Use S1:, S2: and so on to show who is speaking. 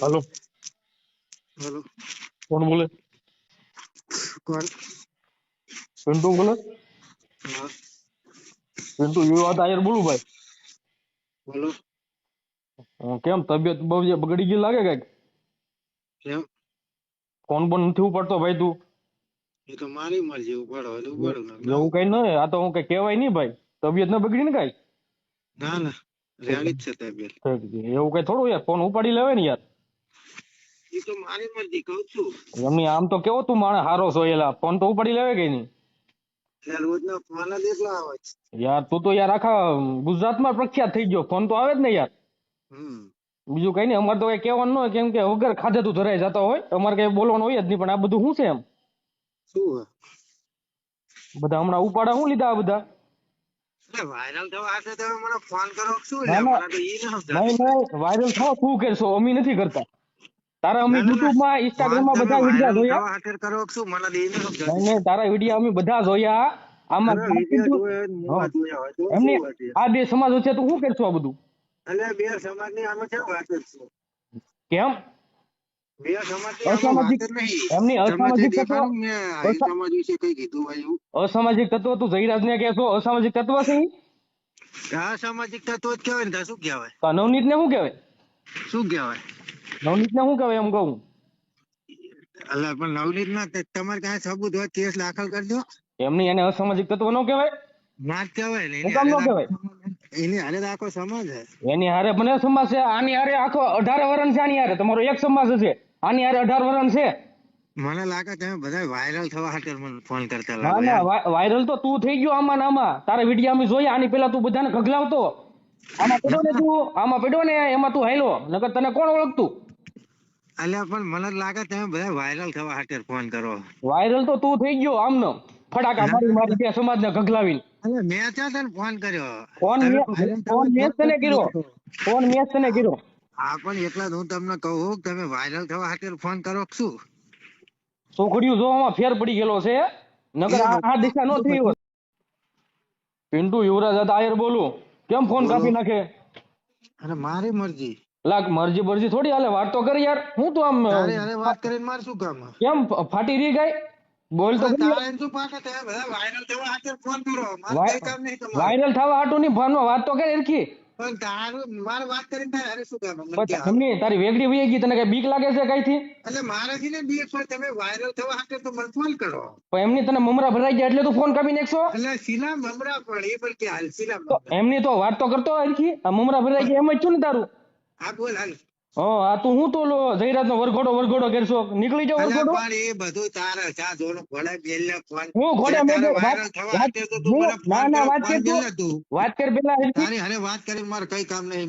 S1: હાલો.
S2: Hello.
S1: કોણ બોલે?
S2: કોણ?
S1: પિન્ટુ બોલે?
S2: હા.
S1: પિન્ટુ યુવા આયર બોલું ભાઈ.
S2: બોલો.
S1: કેમ તબિયત બહુ બગડી ગઈ લાગે કંઈક?
S2: કેમ?
S1: ફોન પણ નથી ઉપાડતો ભાઈ તું?
S2: એ તો મારી મરજી ઉપાડો એટલે ઉપાડું
S1: એવું કઈ ન આ તો હું કઈ કહેવાય નહીં ભાઈ. તબિયત ન બગડી ને કઈ?
S2: ના ના. રેડી જ છે તબિયત.
S1: એવું કઈ થોડું યાર ફોન ઉપાડી લેવાય ને યાર.
S2: એ તો મારી મરજી કહું છું.
S1: એમની આમ તો કેવો તું માણસ હારો છો એલા. ફોન તો ઉપાડી લેવાય કે નહીં?
S2: એટલે રોજના ફોન જ એટલા આવે છે.
S1: યાર તું તો યાર આખા ગુજરાતમાં પ્રખ્યાત થઈ ગયો. ફોન તો આવે જ ને યાર.
S2: હમ.
S1: બીજું કઈ નહીં અમારે તો કઈ કહેવાનું ન હોય કેમ કે વગર ખાધે તું ધરાઈ જતો હોય. અમારે કઈ બોલવાનું હોય જ નહીં પણ આ બધું શું છે એમ?
S2: શું હે?
S1: બધા હમણાં ઉપાડા શું લીધા આ બધા?
S2: એટલે વાયરલ થવા હાથે તમે મને ફોન કરો કે શું? લે
S1: ના, ના.
S2: મને તો ઈ ન સમજાતું.
S1: નહીં નહીં વાયરલ થાવ તું કરશો અમે નથી કરતા. તારા અમે
S2: ના, ના, ના.
S1: યુટ્યુબમાં
S2: ઇન્સ્ટાગ્રામમાં
S1: બધા વિડિયા જોયા?
S2: કરો શું મને ન.
S1: નહીં તારા વિડિયા અમે બધા જોયા. આમાં
S2: ને
S1: એમની? આ બે સમાજ વચ્ચે તું શું કરશું આ બધું?
S2: એટલે બે સમાજની આમાં કેમ વાત છે?
S1: કેમ? અસામાજિક
S2: સમાજે
S1: તત્વો
S2: સમાજ
S1: તું જયરાજ ને કેસો અસામાજિક તત્વ છે
S2: અસામાજિક તત્વો જ કહેવાય ને શું કહેવાય?
S1: નવનીત ને શું કહેવાય?
S2: શું કહેવાય?
S1: નવનીત ને શું કહેવાય એમ કહું?
S2: એટલે પણ નવનીત ના તમારે કાંઈ સબૂત હોય કેસ દાખલ કરજો.
S1: એમની એને અસામાજિક તત્વ નો કહેવાય?
S2: ના જ કહેવાય ને
S1: કામ ન કહેવાય?
S2: એની હારે તો આખો સમાજ છે
S1: એની હારે મને સમાજ છે આની હારે આખો અઢાર વરણ છે આની હારે. તમારો એક સમાજ છે આની હારે અઢાર વરણ છે.
S2: મને લાગે તમે બધા વાયરલ થવા હાટર મને ફોન કરતા
S1: ના ના વાયરલ તો તું થઈ ગયો આમાં ને આમાં. તારા વીડિયો અમે જોયા આની પેલા તું બધાને ખગલાવતો આમાં પડ્યો ને તું આમાં પડ્યો ને એમાં તું હાયલો. નકર તને કોણ ઓળખતું?
S2: અલ્યા પણ મને લાગે તમે બધા વાયરલ થવા હાટે ફોન કરો.
S1: વાયરલ તો તું થઈ ગયો આમનો ફટાકા મારી મારી બે સમાજને ખગલાવીને
S2: અલ્યા મેં ત્યાં તને ફોન કર્યો?
S1: ફોન ફોન મેં તને કર્યો. ફોન મેં તને કર્યો.
S2: હા પણ એટલા હું તમને કહું તમે વાયરલ થવા હાટે ફોન કરો શું?
S1: છોકરીઓ જોવામાં ફેર પડી ગયેલો છે. નગર આ દિશા નો થઈ હોત. પિન્ટુ યુવરાજ આયર બોલું. કેમ ફોન કાપી નાખે?
S2: અરે મારી મરજી.
S1: લાગ મરજી બરજી થોડી હાલે વાત તો કરી યાર. હું તો આમ
S2: અરે અરે વાત કરીને માર શું કામ?
S1: કેમ ફાટી રહી ગઈ બોલ તો
S2: વાયરલ થવા હાટર ફોન કરો મારે કામ નહીં તમારે.
S1: વાયરલ થવા હાટુ ની ફોનમાં વાત તો કરી
S2: પણ તારું મારે વાત કરીને તારે હારે શું કામ? મને
S1: તમને તારી વેગડી વહી ગઈ તને કઈ બીક લાગે છે કઈ થી
S2: એટલે મારાથી ને બીક પણ તમે વાયરલ થવા હાટે તો મને ફોન કરો.
S1: પણ એમની તને મમરા ભરાઈ ગયા એટલે તું ફોન કાપી નાખશો?
S2: એટલે સિલા મમરા પણ એ પણ કે હાલ સિલા
S1: એમની તો વાત તો કરતો હરખી આ મમરા ભરાઈ ગયા એમ જ છું ને તારું.
S2: હા બોલ હાલ.
S1: હા આ તું હું તો લો? જયરાજ નો વરઘોડો વરઘોડો કરશો? નીકળી જાવ વરઘોડો?
S2: પણ એ બધું તારા ચા જોનો ઘોડા ફોન
S1: હું મેં વાત-
S2: ફોન
S1: ના, ના, વાત
S2: ફોન
S1: કર તું. વાત કર પેલા
S2: તારી વાત કરી મારે કઈ કામ નહીં